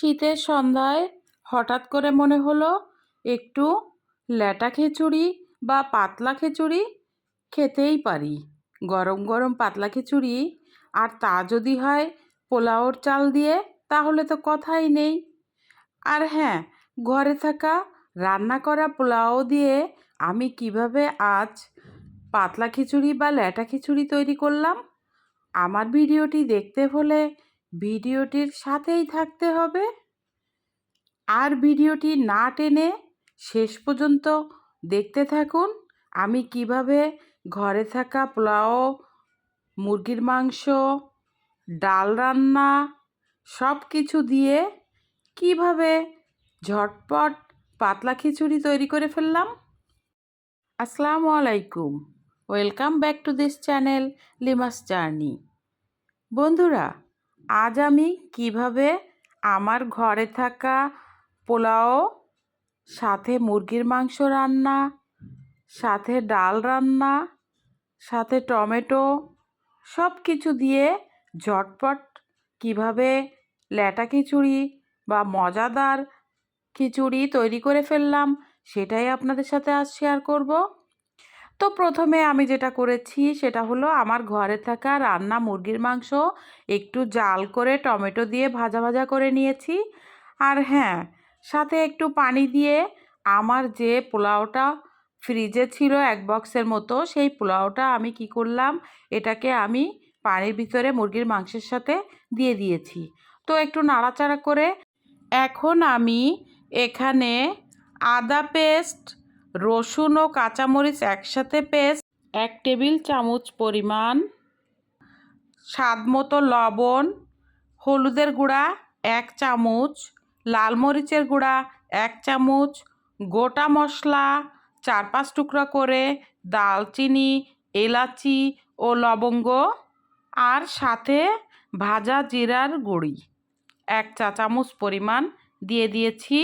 শীতের সন্ধ্যায় হঠাৎ করে মনে হলো, একটু ল্যাটা খিচুড়ি বা পাতলা খিচুড়ি খেতেই পারি। গরম গরম পাতলা খিচুড়ি, আর তা যদি হয় পোলাওর চাল দিয়ে, তাহলে তো কথাই নেই। আর হ্যাঁ ঘরে থাকা রান্না করা পোলাও দিয়ে আমি কীভাবে আজ পাতলা খিচুড়ি বা ল্যাটা খিচুড়ি তৈরি করলাম? আমার ভিডিওটি দেখতে হলে ভিডিওটির সাথেই থাকতে হবে। আর ভিডিওটি না টেনে শেষ পর্যন্ত দেখতে থাকুন, আমি কীভাবে ঘরে থাকা পোলাও, মুরগির মাংস, ডাল রান্না সব কিছু দিয়ে কীভাবে ঝটপট পাতলা খিচুড়ি তৈরি করে ফেললাম। আসসালামু আলাইকুম। Welcome back to this channel Lima's journey. বন্ধুরা আজ আমি কীভাবে আমার ঘরে থাকা পোলাও, সাথে মুরগির মাংস রান্না, সাথে ডাল রান্না, সাথে টমেটো সব কিছু দিয়ে ঝটপট কীভাবে ল্যাটা খিচুড়ি বা মজাদার খিচুড়ি তৈরি করে ফেললাম, সেটাই আপনাদের সাথে আজ শেয়ার করব। তো প্রথমে আমি যেটা করেছি সেটা হলো আমার ঘরে থাকা রান্না মুরগির মাংস একটু জাল করে টমেটো দিয়ে ভাজা ভাজা করে নিয়েছি। আর হ্যাঁ সাথে একটু পানি দিয়ে আমার যে পোলাওটা ফ্রিজে ছিল এক বক্সের মতো, সেই পোলাওটা আমি কি করলাম, এটাকে আমি পানির ভিতরে মুরগির মাংসের সাথে দিয়ে দিয়েছি। তো একটু নাড়াচাড়া করে এখন আমি এখানে আদা পেস্ট রসুন ও কাঁচামরিচ একসাথে পেস্ট, এক টেবিল চামচ পরিমাণ, স্বাদ মতো লবণ, হলুদের গুঁড়া, এক চামচ, লাল মরিচের গুঁড়া, এক চামচ, গোটা মশলা, চার পাঁচ টুকরা করে দালচিনি, এলাচি ও লবঙ্গ, আর সাথে ভাজা জিরার গুঁড়ি। এক চা চামচ পরিমাণ দিয়ে দিয়েছি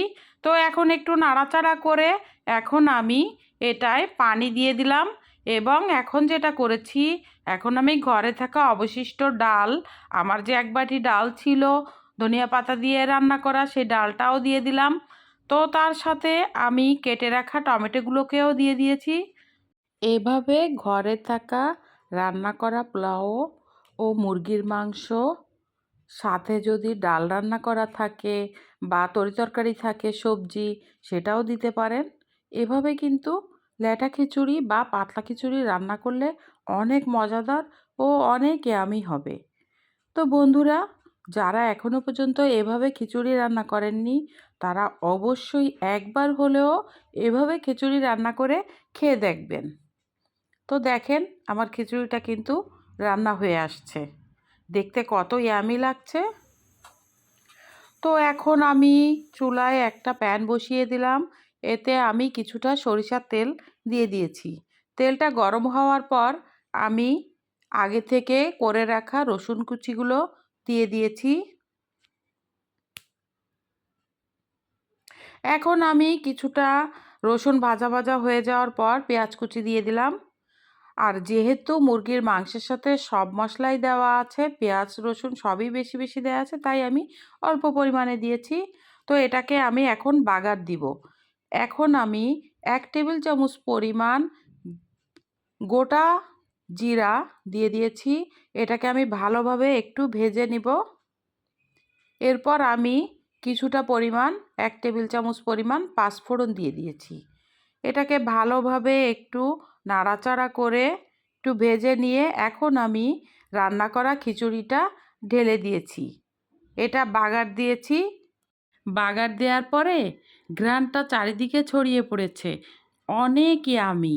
তো এখন একটু নাড়াচাড়া করে এখন আমি এটায় পানি দিয়ে দিলাম এবং এখন যেটা করেছি, এখন আমি ঘরে থাকা অবশিষ্ট ডাল, আমার যে এক বাটি ডাল ছিল, ধনিয়া পাতা দিয়ে রান্না করা সেই ডালটাও দিয়ে দিলাম। তো তার সাথে আমি কেটে রাখা টমেটোগুলোকেও দিয়ে দিয়েছি। এভাবে ঘরে থাকা রান্না করা পোলাও ও মুরগির মাংস, সাথে যদি ডাল রান্না করা থাকে বা তরিতরকারি থাকে, সবজি সেটাও দিতে পারেন। এভাবে কিন্তু ল্যাটা খিচুড়ি বা পাতলা খিচুড়ি রান্না করলে অনেক মজাদার ও অনেক ইয়ামি হবে। তো বন্ধুরা, যারা এখনও পর্যন্ত এভাবে খিচুড়ি রান্না করেননি, তারা অবশ্যই একবার হলেও এভাবে খিচুড়ি রান্না করে খেয়ে দেখবেন। তো দেখেন, আমার খিচুড়িটা কিন্তু রান্না হয়ে আসছে। দেখতে কত ইয়ামি লাগছে। তো এখন আমি চুলায় একটা প্যান বসিয়ে দিলাম। এতে আমি কিছুটা সরিষার তেল দিয়ে দিয়েছি। তেলটা গরম হওয়ার পর আমি আগে থেকে করে রাখা রসুন কুচিগুলো দিয়ে দিয়েছি। এখন আমি কিছুটা রসুন ভাজা ভাজা হয়ে যাওয়ার পর পেঁয়াজ কুচি দিয়ে দিলাম। আর যেহেতু মুরগির মাংসের সাথে সব মশলাই দেওয়া আছে, পেঁয়াজ, রসুন সবই বেশি বেশি দেওয়া আছে, তাই আমি অল্প পরিমাণে দিয়েছি। তো এটাকে আমি এখন বাগার দিব। এখন আমি এক টেবিল চামচ পরিমাণ গোটা জিরা দিয়ে দিয়েছি। এটাকে আমি ভালোভাবে একটু ভেজে নিব। এরপর আমি কিছুটা পরিমাণ, এক টেবিল চামচ পরিমাণ পাঁচফোড়ন দিয়ে দিয়েছি। এটাকে ভালোভাবে একটু নাড়াচাড়া করে একটু ভেজে নিয়ে এখন আমি রান্না করা খিচুড়িটা ঢেলে দিয়েছি। এটা বাগার দিয়েছি। বাগার দেওয়ার পরে ঘ্রানটা চারিদিকে ছড়িয়ে পড়েছে। অনেকই আমি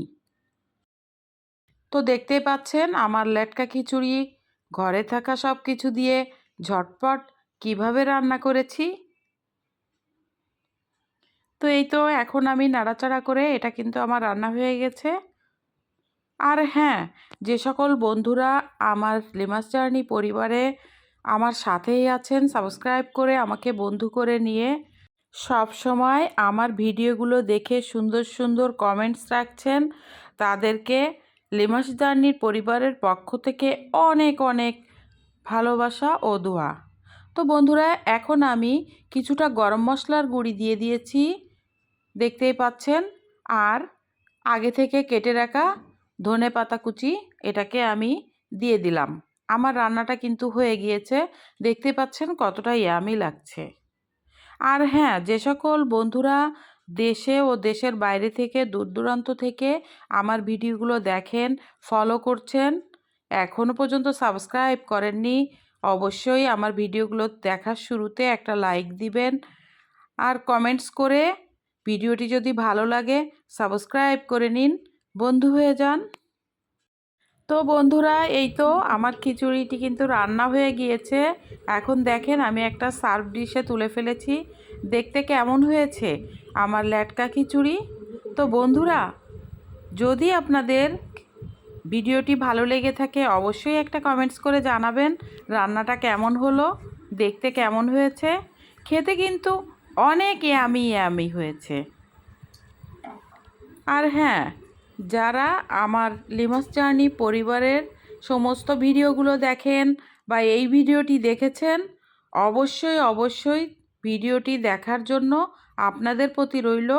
তো দেখতেই পাচ্ছেন আমার লেটকা খিচুড়ি, ঘরে থাকা সব কিছু দিয়ে ঝটপট কীভাবে রান্না করেছি। তো এই তো এখন আমি নাড়াচাড়া করে এটা কিন্তু আমার রান্না হয়ে গেছে। আর হ্যাঁ যে সকল বন্ধুরা আমার লিমাস জার্নি পরিবারে আমার সাথেই আছেন সাবস্ক্রাইব করে আমাকে বন্ধু করে নিয়ে সব সময় আমার ভিডিওগুলো দেখে সুন্দর সুন্দর কমেন্টস রাখছেন। তাদেরকে লিমাস জার্নির পরিবারের পক্ষ থেকে অনেক অনেক ভালোবাসা ও দোয়া। তো বন্ধুরা, এখন আমি কিছুটা গরম মশলার গুঁড়ি দিয়ে দিয়েছি, দেখতেই পাচ্ছেন। আর আগে থেকে কেটে রাখা ধনে পাতা কুচি, এটাকে আমি দিয়ে দিলাম। আমার রান্নাটা কিন্তু হয়ে গিয়েছে। দেখতে পাচ্ছেন কতটা ইয়ামি লাগছে। আর হ্যাঁ যে সকল বন্ধুরা দেশে ও দেশের বাইরে থেকে, দূর দূরান্ত থেকে আমার ভিডিওগুলো দেখেন ফলো করছেন এখনও পর্যন্ত সাবস্ক্রাইব করেননি, অবশ্যই আমার ভিডিওগুলো দেখার শুরুতে একটা লাইক দিবেন। আর কমেন্টস করে ভিডিওটি যদি ভালো লাগে সাবস্ক্রাইব করে নিন। বন্ধু হয়ে যান। তো বন্ধুরা, এই তো আমার খিচুড়িটি কিন্তু রান্না হয়ে গিয়েছে। এখন দেখেন আমি একটা সার্ভ ডিশে তুলে ফেলেছি। দেখতে কেমন হয়েছে আমার ল্যাটকা খিচুড়ি? তো বন্ধুরা, যদি আপনাদের ভিডিওটি ভালো লেগে থাকে, অবশ্যই একটা কমেন্টস করে জানাবেন রান্নাটা কেমন হলো, দেখতে কেমন হয়েছে। খেতে কিন্তু অনেক ইয়ামি ইয়ামি হয়েছে। আর হ্যাঁ যারা আমার লিমাস জার্নি পরিবারের সমস্ত ভিডিওগুলো দেখেন বা এই ভিডিওটি দেখেছেন, অবশ্যই অবশ্যই ভিডিওটি দেখার জন্য আপনাদের প্রতি রইল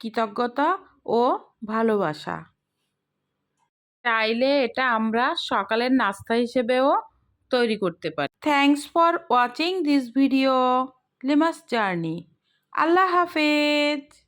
কৃতজ্ঞতা ও ভালোবাসা। চাইলে এটা আমরা সকালের নাস্তা হিসেবেও তৈরি করতে পারি। Thanks for watching this video Lima's journey আল্লাহ হাফেজ।